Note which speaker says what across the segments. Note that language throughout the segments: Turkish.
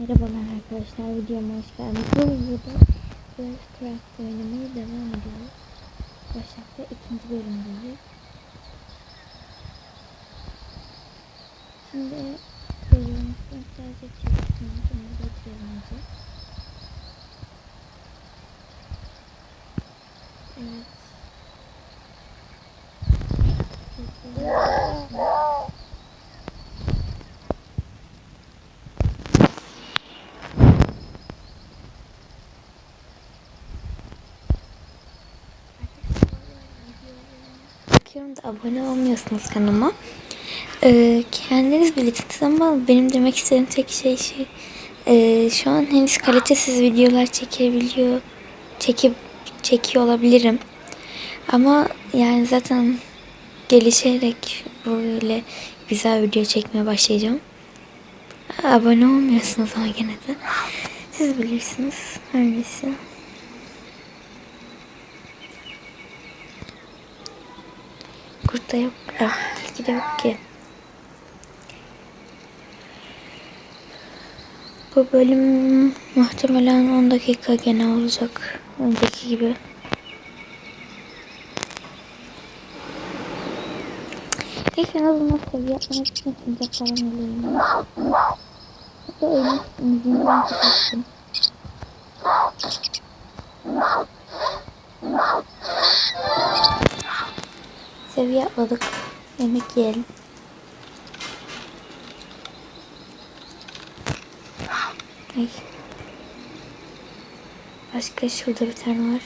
Speaker 1: Merhabalar arkadaşlar, videoma hoş geldiniz. Bu videoda Craft oynamaya devam ediyoruz. Başak'ta ikinci bölümdeyiz. Şimdi bölümümüzden sadece çalışmamız, onu bekleyelim önce. Evet. Abone olmuyorsunuz kanalıma. Ee, kendiniz bilirsiniz ama benim demek istediğim tek şey şey ee, şu an henüz kalitesiz videolar çekebiliyor çekip çekiyor olabilirim. Ama yani zaten gelişerek böyle güzel video çekmeye başlayacağım. Abone olmuyorsunuz ama gene de. Siz bilirsiniz. Öyleyse. Kurtta yok. Ah, belki de yok ki. Bu bölüm muhtemelen 10 dakika gene olacak. Önceki gibi. İlk en azından seviye atmak için sincap falan alayım. Hatta oyunun müziğini ben Seviye atladık. Yemek yiyelim. Ay. Başka şurada bir tane var.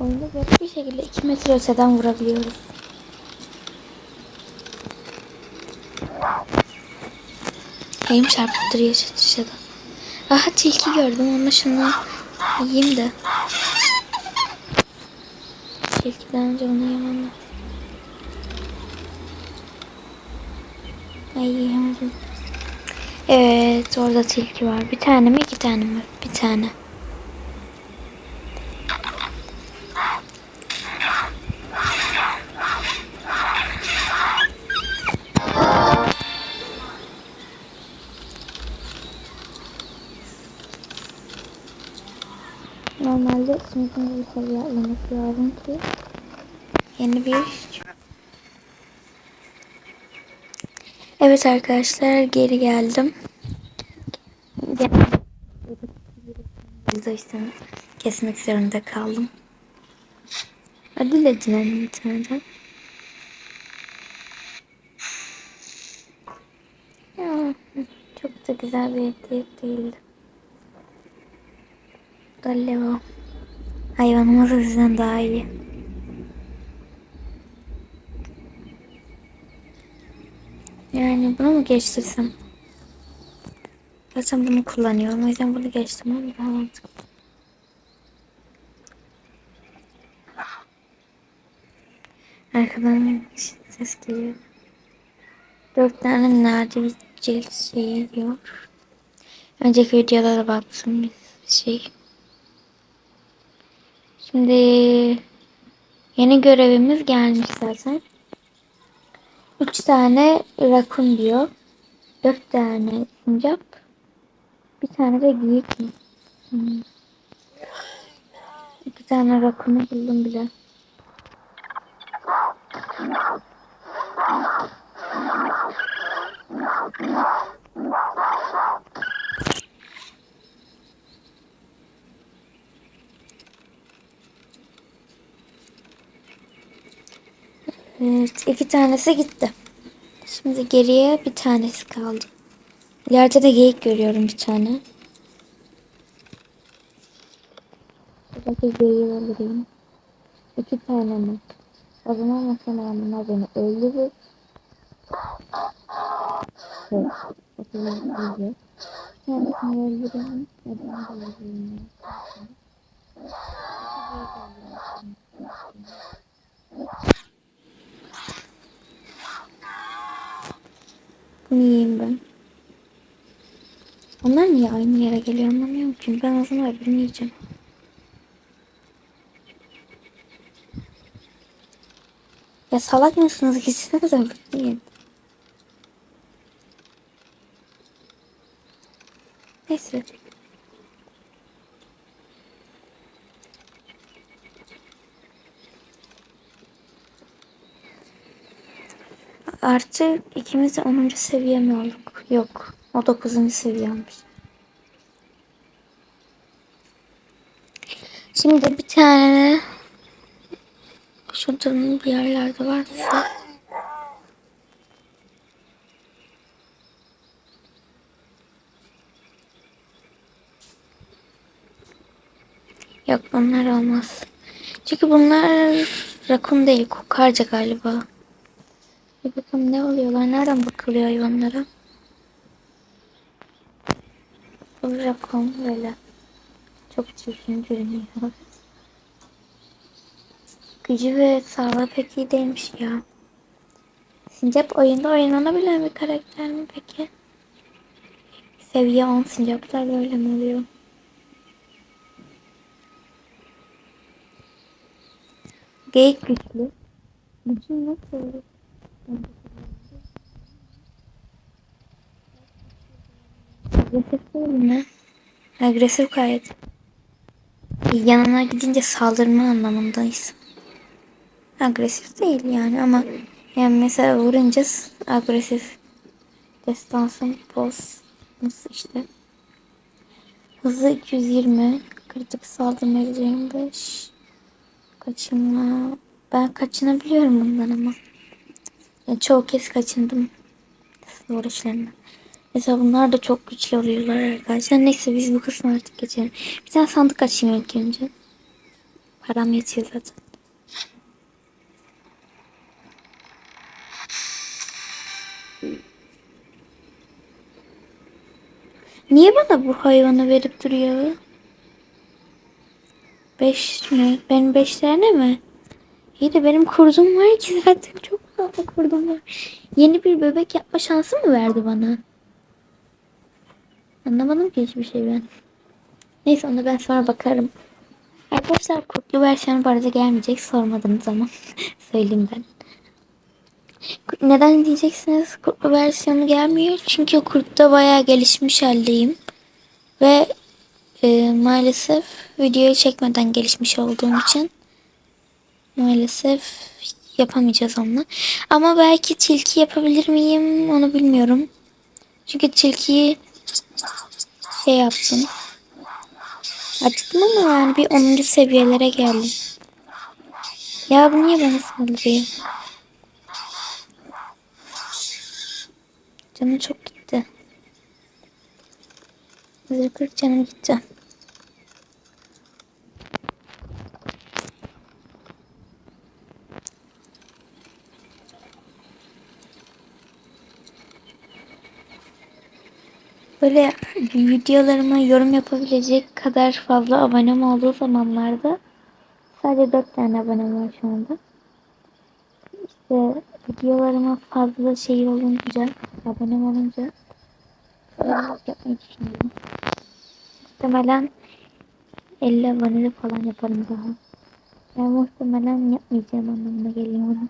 Speaker 1: Oyunda garip bir şekilde 2 metre öteden vurabiliyoruz. Elim çarpıp duruyor dışarıda. Aha tilki gördüm ama şunu yiyeyim de. Tilkiden önce onu yemem lazım. Ay yemedim. Evet orada tilki var. Bir tane mi iki tane mi? Bir tane. Bir seviye atlaması lazım ki yeni bir Evet arkadaşlar geri geldim. Yüzleştim. Kesmek zorunda kaldım. Tane de. Ya, çok da güzel bir hediye değildi. Galeva. Hayvanımız bizden daha iyi. Yani bunu mu geçtirsem? Zaten bunu kullanıyorum. O yüzden bunu geçtim ama daha mantıklı. Arkadan ses geliyor. Dört tane nadir cilt şeyi diyor. Önceki videoda da baktım bir şey. Şimdi yeni görevimiz gelmiş zaten. Üç tane rakun diyor. Dört tane sincap. Bir tane de geyik mi? Hmm. İki tane rakunu buldum bile. Evet, iki tanesi gitti. Şimdi geriye bir tanesi kaldı. İleride de geyik görüyorum bir tane. Buradaki geyiği öldüreyim. İki tane mi? O zaman muhtemelen bunlar beni öldürür. Evet. Oturabiliyor. Kendisini öldürelim. Neden de Bunu yiyeyim ben. Onlar niye aynı yere geliyor anlamıyorum ki. Ben zaman öbürünü yiyeceğim. Ya salak mısınız? Gitsenize öbürünü yiyin. Neyse. Artı ikimiz de 10. seviye mi olduk? Yok. O 9. seviyeymiş. Şimdi bir tane şurada bir yerlerde varsa Yok bunlar olmaz. Çünkü bunlar rakun değil kokarca galiba. Bir bakalım ne oluyorlar? Nereden bakılıyor hayvanlara? Bu rakun böyle. Çok çirkin görünüyor. Gücü ve sağlığı pek iyi değilmiş ya. Sincap oyunda oynanabilen bir karakter mi peki? Seviye 10 sincaplar böyle mi oluyor? Geyik güçlü. Bütün nasıl olur? Agresif değil mi? Agresif gayet. Yanına gidince saldırma anlamındayız. Agresif değil yani ama yani mesela vurunca agresif. Destansın boss işte. Hızı 220. Kritik saldırma 125. Kaçınma. Ben kaçınabiliyorum bundan ama. Yani çoğu kez kaçındım. Uğraşlarından. Mesela bunlar da çok güçlü oluyorlar arkadaşlar. Neyse biz bu kısmı artık geçelim. Bir tane sandık açayım ilk önce. Param yetiyor zaten. Niye bana bu hayvanı verip duruyor? Beş mi? Benim beş tane mi? İyi de benim kurdum var ki zaten çok fazla kurdum var. Yeni bir bebek yapma şansı mı verdi bana? Anlamadım ki hiçbir şey ben. Neyse ona ben sonra bakarım. Arkadaşlar kurtlu versiyonu bu arada gelmeyecek sormadığınız zaman. Söyleyeyim ben. Neden diyeceksiniz kurtlu versiyonu gelmiyor? Çünkü kurtta bayağı gelişmiş haldeyim. Ve e, maalesef videoyu çekmeden gelişmiş olduğum için maalesef yapamayacağız onunla. Ama belki tilki yapabilir miyim onu bilmiyorum. Çünkü tilkiyi şey yaptım. Açtım ama yani bir 10. seviyelere geldim. Ya bu niye bana saldırıyor? Canım çok gitti. %40 canım gitti. Böyle videolarıma yorum yapabilecek kadar fazla abonem olduğu zamanlarda sadece 4 tane abonem var şu anda. İşte videolarıma fazla şey olunca, abonem olunca yapmayı düşünüyorum. Muhtemelen 50 aboneli falan yaparım daha. Ben muhtemelen yapmayacağım anlamına geliyor onu.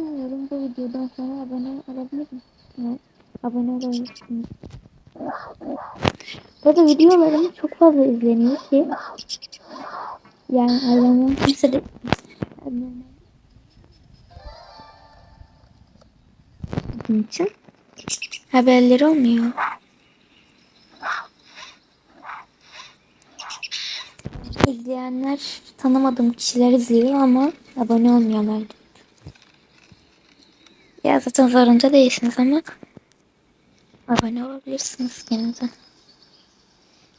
Speaker 1: Bilmiyorum bu videodan sonra abone olabilir misiniz? Abone olabilirsiniz. Burada videolarım çok fazla izleniyor ki yani ailemden kimse de Bunun için haberleri olmuyor. İzleyenler tanımadığım kişiler izliyor ama abone olmuyorlar. Ya zaten zorunda değilsiniz ama abone olabilirsiniz de.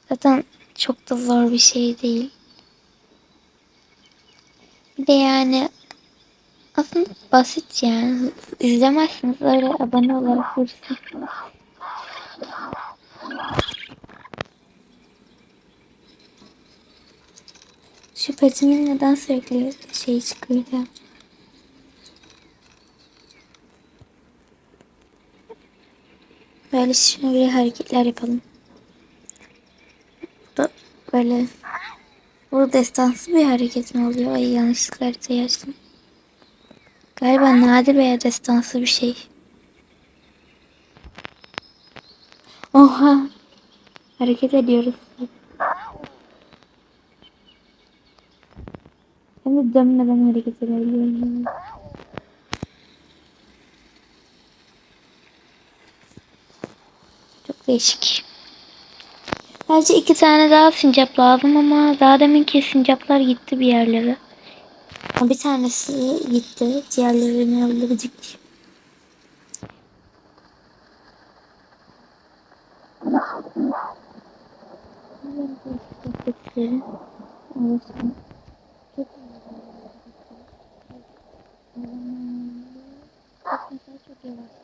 Speaker 1: Zaten çok da zor bir şey değil. Bir de yani Aslında basit yani. İzlemezsiniz öyle abone olarak görürsünüz. Şu petimin neden sürekli şey çıkıyor Böyle şimdi böyle hareketler yapalım. Bu böyle bu destansı bir hareket mi oluyor? Ay yanlışlıkla haritayı açtım. Galiba nadir veya destansı bir şey. Oha. Hareket ediyoruz. Hem de dönmeden hareket edebiliyorum. Değişik. Sadece iki tane daha sincap lazım ama daha deminki sincaplar gitti bir yerlere. Bir tanesi gitti. Diğerlerini. Çok çok yavaş.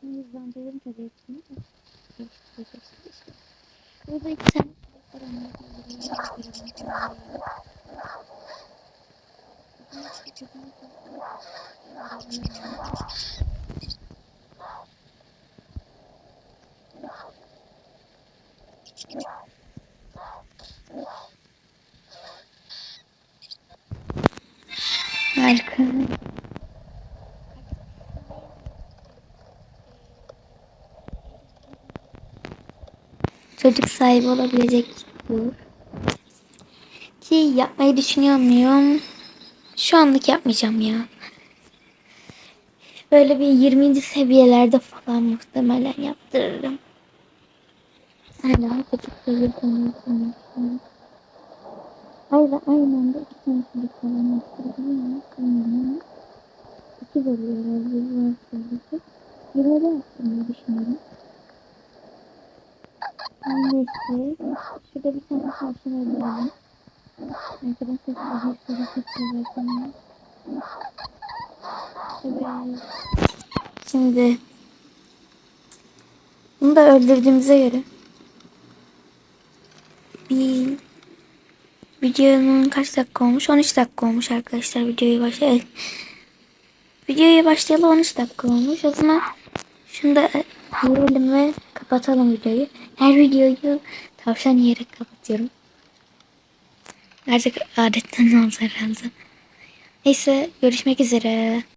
Speaker 1: Hızlandırdım tabii hepsini de. İşte. Burada iki tane. Harika. Çocuk sahibi olabilecek bu. Ki yapmayı düşünüyor muyum? Şu anlık yapmayacağım ya. Böyle bir 20. seviyelerde falan muhtemelen yaptırırım. Hala çocuk konusunda. Hayır aynı anda iki tane çocuk falan bilmiyorum. İki veriyorlar bir var sadece. Bir öyle yaptırmayı düşünüyorum. Neyse. Şurada bir tane tavşan öldürelim. Arkadaşlar size bir sürü bakın. Evet. Şimdi bunu da öldürdüğümüze göre bir videonun kaç dakika olmuş? 13 dakika olmuş arkadaşlar videoyu başlayalım. Videoya başlayalı 13 dakika olmuş. O zaman şunu da yiyelim ve kapatalım videoyu. Her videoyu tavşan yiyerek kapatıyorum. Artık adetten oldu herhalde. Neyse görüşmek üzere.